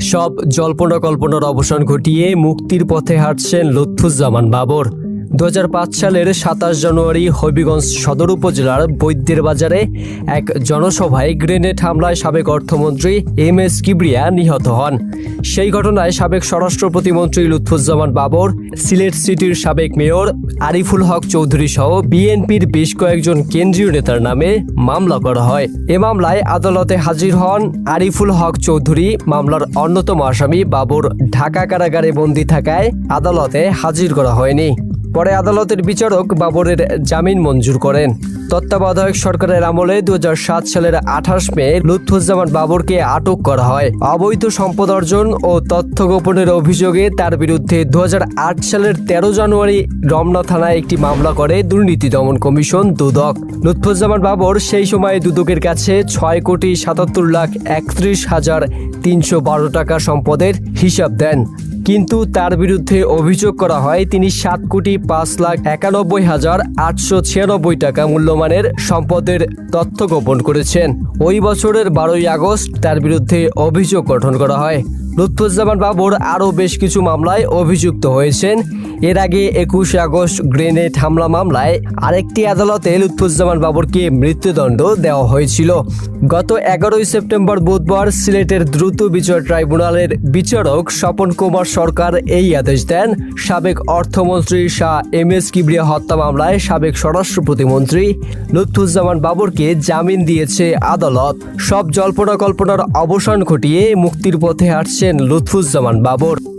সব জল্পনা কল্পনার অবসান ঘটিয়ে মুক্তির পথে হাঁটছেন লুৎফুজ্জামান বাবর। দু হাজার পাঁচ সালের সাতাশ জানুয়ারি হবিগঞ্জ সদর উপজেলার বৈদ্যের বাজারে এক জনসভায় গ্রেনেড হামলায় সাবেক অর্থমন্ত্রী এম এস কিবরিয়া নিহত হন। সেই ঘটনায় সাবেক স্বরাষ্ট্র প্রতিমন্ত্রী লুৎফুজ্জামান বাবর, সিলেট সিটির সাবেক মেয়র আরিফুল হক চৌধুরী সহ বিএনপির বেশ কয়েকজন কেন্দ্রীয় নেতার নামে মামলা করা হয়। এ মামলায় আদালতে হাজির হন আরিফুল হক চৌধুরী। মামলার অন্যতম আসামি বাবর ঢাকা কারাগারে বন্দী থাকায় আদালতে হাজির করা হয়নি। পরে আদালতের বিচারক বাবরের জামিন মঞ্জুর করেন। তত্ত্বাবধায়ক সরকারের আমলে দু হাজার সাত সালের আঠাশ মে লুৎফুজ্জামান বাবরকে আটক করা হয়। অবৈধ সম্পদ অর্জন ও তথ্য গোপনের অভিযোগে তার বিরুদ্ধে দু হাজার আট সালের তেরো জানুয়ারি রমনা থানায় একটি মামলা করে দুর্নীতি দমন কমিশন দুদক। লুৎফুজ্জামান বাবর সেই সময় দুদকের কাছে ছয় কোটি সাতাত্তর লাখ একত্রিশ হাজার তিনশো টাকা সম্পদের হিসাব দেন। কিন্তু তার বিরুদ্ধে অভিযোগ করা হয়, তিনি সাত কোটি পাঁচ লাখ একানব্বই হাজার আটশো ছিয়ানব্বই টাকা মূল্যমানের সম্পদের তথ্য গোপন করেছেন। ওই বছরের বারোই আগস্ট তার বিরুদ্ধে অভিযোগ গঠন করা হয়। লুৎফুজ্জামান বাবর আরও বেশ কিছু মামলায় অভিযুক্ত হয়েছেন। এর আগে একুশে আগস্ট গ্রেনেড হামলা মামলায় আরেকটি আদালতে লুৎফুজ্জামান বাবরকে মৃত্যুদণ্ড দেওয়া হয়েছিল। গত এগারোই সেপ্টেম্বর বুধবার সিলেটের দ্রুত বিচার ট্রাইব্যুনালের বিচারক স্বপন কুমার সরকার এই আদেশ দেন। সাবেক অর্থমন্ত্রী শাহ এম এস কিবরিয়া হত্যা মামলায় সাবেক স্বরাষ্ট্র প্রতিমন্ত্রী লুৎফুজ্জামান বাবরকে জামিন দিয়েছে আদালত। সব জল্পনা কল্পনার অবসান ঘটিয়ে মুক্তির পথে হাঁটছেন লুৎফুজ্জামান বাবর।